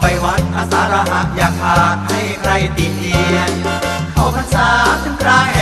ไปวัดอาสาฬหักอยากขาดให้ใครติเตียนเข้าพรรษาถึงกลา